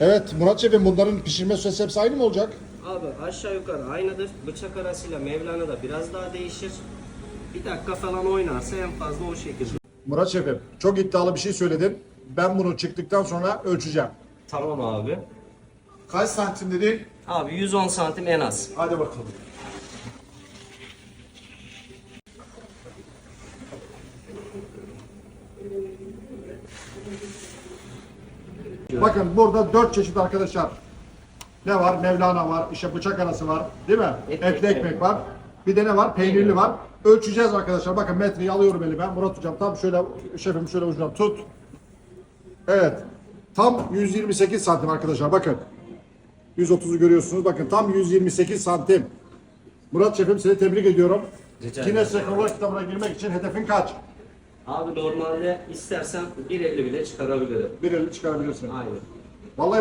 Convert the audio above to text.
Evet Murat Şef'im bunların pişirme süresi hepsi aynı mı olacak? Abi aşağı yukarı aynıdır. Bıçak arasıyla Mevlana da biraz daha değişir. Bir dakika falan oynarsa en fazla o şekilde. Murat Şef'im çok iddialı bir şey söyledin. Ben bunu çıktıktan sonra ölçeceğim. Tamam abi. Kaç santim dedin? Abi 110 santim en az. Hadi bakalım. Bakın burada dört çeşit arkadaşlar. Ne var? Mevlana var, işte bıçak arası var, değil mi? Etli Etli ekmek. ekmek var. Bir de ne var? Peynirli var. Ölçeceğiz arkadaşlar. Bakın metreyi alıyorum elime. Murat hocam tam şöyle şefim şöyle ucundan tut. Evet. Tam 128 santim arkadaşlar bakın. 130'u görüyorsunuz. Bakın tam 128 santim. Murat şefim seni tebrik ediyorum. Rica Guinness. Rekorlar kitabına girmek için hedefin kaç? Abi normalde istersen 1.50 bile çıkarabilirim. Bir elini çıkarabilirsin. Aynen. Vallahi